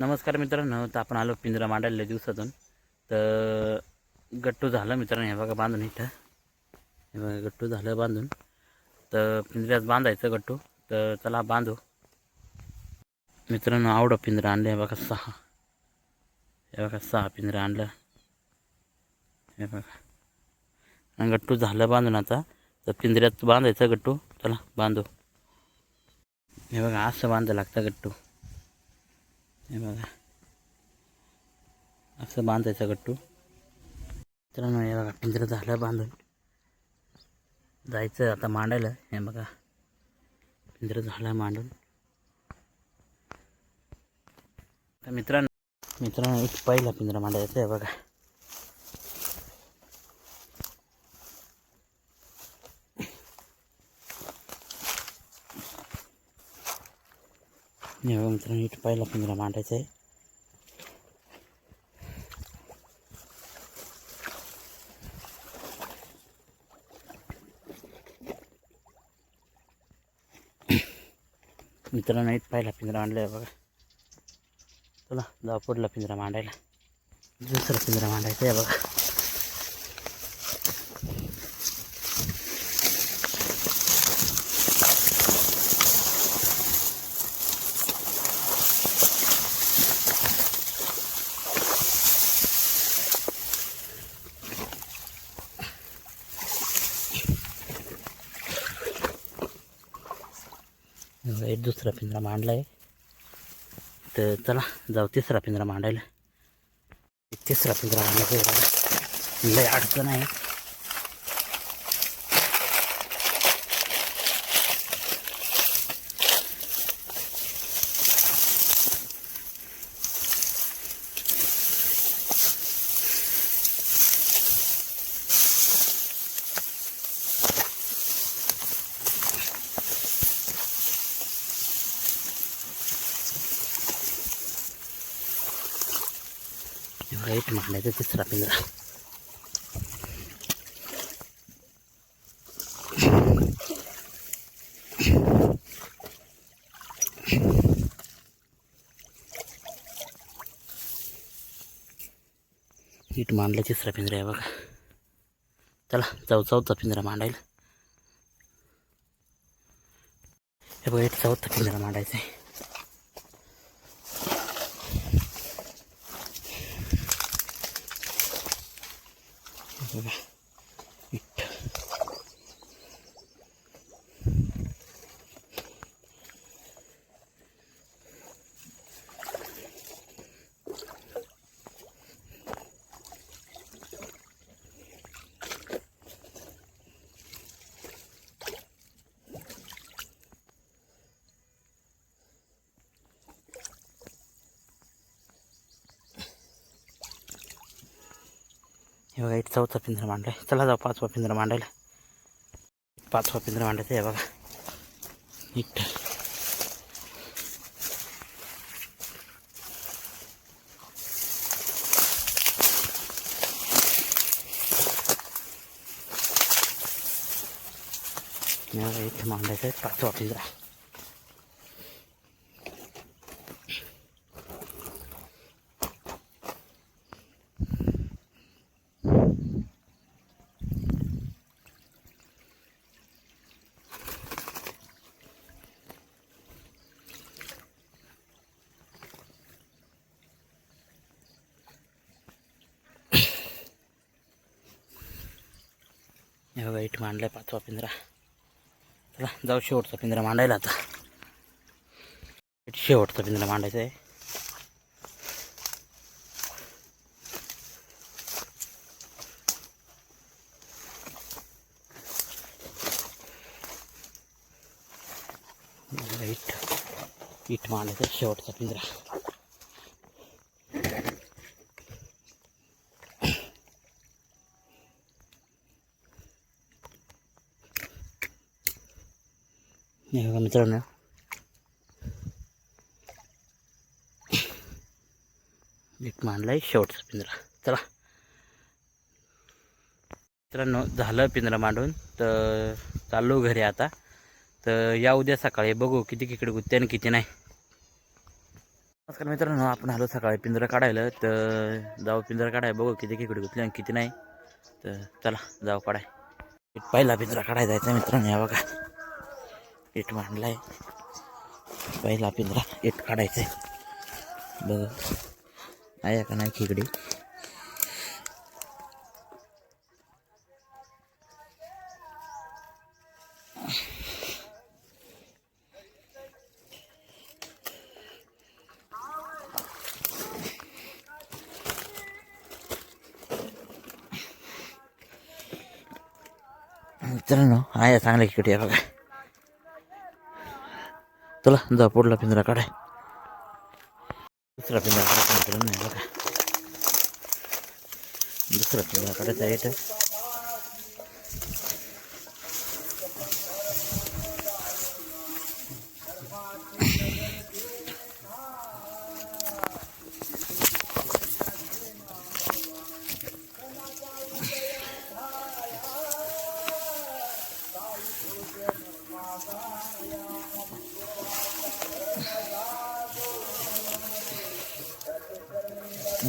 नमस्कार मित्रांनो तर आपण आलो पिंजरा मांडायला दिवसातून. तर गट्टू झालं मित्रांनो हे बघा बांधून इथं. हे बघा गट्टू झालं बांधून. तर पिंजऱ्यात बांधायचं गट्टू. तर चला बांधू. मित्रांनो आवडं पिंजरं आणलं हे बघा सहा. हे बघा सहा पिंजरं आणलं. हे बघा. गट्टू झालं बांधून आता. तर पिंजऱ्यात बांधायचं गट्टू. चला बांधू. हे बघा असं बांधायला लागतं गट्टू. हे बघा. असं बांधायचा गट्टू. मित्रांनो हे बघा पिंजरं झालं बांधून. जायचं आता मांडायला. हे बघा पिंजरं झालं मांडून. तर मित्रांनो मित्रांनो एक पहिला पिंजरा मांडायचा आहे बघा. बघा मित्रांनो इथं पहिला पिंजरा मांडायचा आहे. मित्रांनो इथं पहिला पिंजरा मांडला आहे बघा. चला जाऊ पुढला पिंजरा मांडायला. दुसरा पिंजरा मांडायचा आहे बघा. एक दुसरा पिंजरा मांडला आहे. तर चला जाऊ तिसरा पिंजरा मांडायला. तिसरा पिंजरा मांडला. लय अडचण आहे. हे बघा, एक मांडायचा तिसरा पिंजरा. ईट मांडलं तिसरा पिंजरा आहे बघा. चला जाऊ चौथा पिंजरा मांडायला. हे बघा एक चौथा पिंजरा मांडायचा आहे. हे बघा एक चौथा पिंजरा मांडला आहे चला जाऊ पाचवा पिंजरा मांडायला पाचवा पिंजरा मांडायचा आहे बघा इट हे बघा इथे मांडायचा आहे पाचवा पिंजरा हे बघा इथं मांडलाय पाचवा पिंजरा. चला जाऊ शेवटचा पिंजरा मांडायला आता. शेवटचा पिंजरा मांडायचा आहे. इट इट मांडायचा आहे शेवटचा पिंजरा. हे बघा मित्रांनो. एक मांडलाय शेवटचा पिंजरा. चला. मित्रांनो झालं पिंजरा मांडून. तर चाललो घरी आता. तर या उद्या सकाळी बघू किती किकडे गुत्ते आणि किती नाही. नमस्कार मित्रांनो आपण आलो सकाळी पिंजरा काढायला. तर जाऊ पिंजरा काढाय बघू किती किकडे गुतले आणि किती नाही. तर चला जाऊ काढाय. पहिला पिंजरा काढाय जायचा मित्रांनो या बघा. इट मांडलाय पहिला पिंजरा इट काढायचा आहे बघ आहे का नाही खेकडी मित्रांनो आहे चांगल्या खेकडी आहे बघा चला जा पुढला पिंजरा काढाय. दुसरा पिंजरा काढायचा मित्रांनो नाही बघा. दुसरा पिंजरा काढायचा आहे इथं.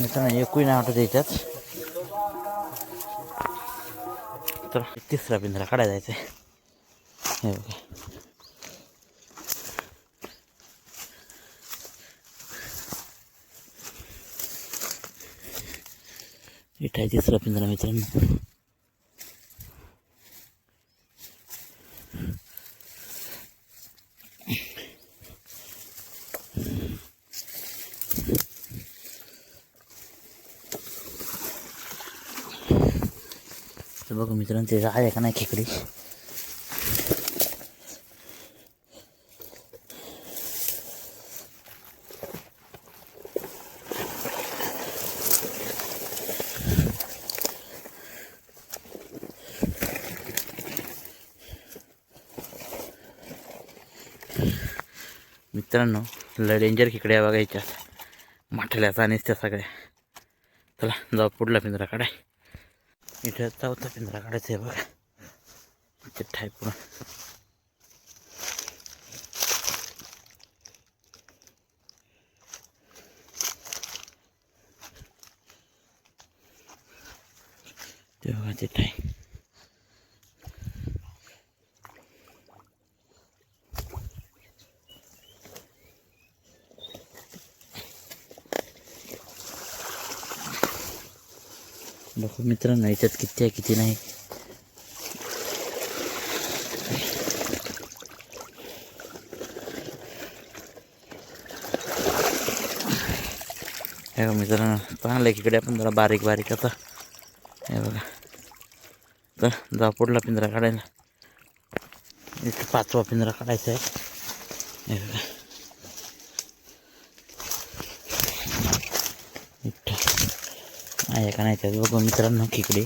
मित्रांनो एकूही नाही वाटत याच्यात तर तिसरा पिंजरा काढायला जायचा आहे हे बघा. इथं आहे तिसरा पिंजरा मित्रांनो. बघू मित्रांनो ते आहे का नाही खेकडी? मित्रांनो लय डेंजर खेकड्या बघायच्या माठल्याचा आणि त्या सगळ्या. चला जाऊ पुढला पिंजरा काढाय. इथं चौथा पिंजरा काढायचा आहे बघा चिठ्ठा आहे पुढं ते बघा चिठ्ठा आहे बघू मित्रांनो याच्यात किती आहे किती नाही. हे बघा मित्रांनो चांगलं आहे इकडे आपण जरा बारीक बारीक आता. हे बघा. तर जा पुढला पिंजरा काढायला. इथं पाचवा पिंजरा काढायचा आहे. हे बघा. आहे का नाही त्यात बघू मित्रांनो खेकडे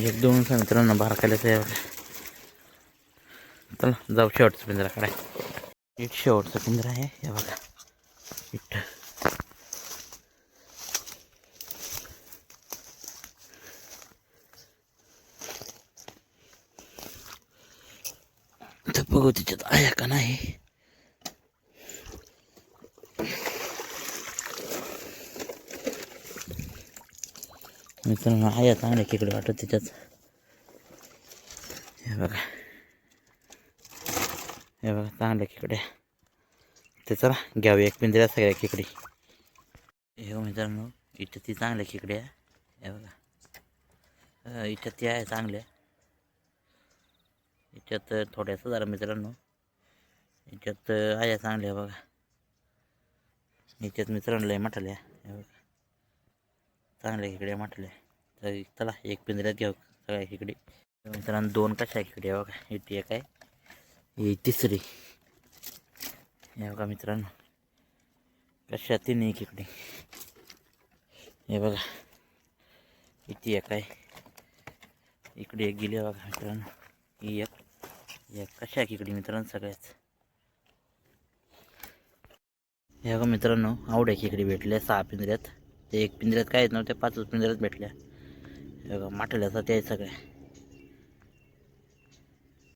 एक दोन मित्रांनो बारकायला तयार. चला जाऊ शेवटचा पिंजरा एक शेवटचा पिंजरा आहे हे बघा. इथं तर बघू त्याच्यात आहे का नाही. मित्रांनो आहे चांगल्या तिकडे वाटत त्याच्यात हे बघा हे चांगल्या खेकड्या ते चला घ्यावे एक पिंजऱ्या सगळ्या खेकडी. हे हो मित्रांनो इथं ती चांगल्या खेकड्या हे बघा. इथं ती आहे चांगल्या. याच्यात थोड्याच जरा मित्रांनो. याच्यात आहे चांगल्या बघा. याच्यात मित्रांनो लय म्हटल्या हे बघा. चांगल्या खेकड्या म्हटल्या तर चला एक पिंजऱ्यात घेऊ सगळ्या खेकडी. मित्रांनो दोन कशा खेकडी बघा. इथे एक आहे. ही तिसरी. हे बघा मित्रांनो कशा नाही इकडे हे बघा किती एक आहे इकडे एक गेली बघा मित्रांनो ही एक एक कशा इकडे मित्रांनो सगळ्याच. हे बघा मित्रांनो आवड्या इकडे भेटल्या सहा पिंजऱ्यात. ते एक पिंजऱ्यात काय येत नव्हत्या पाचच पिंजऱ्यात भेटल्या. हे बघा माटल्याचा ते सगळ्या.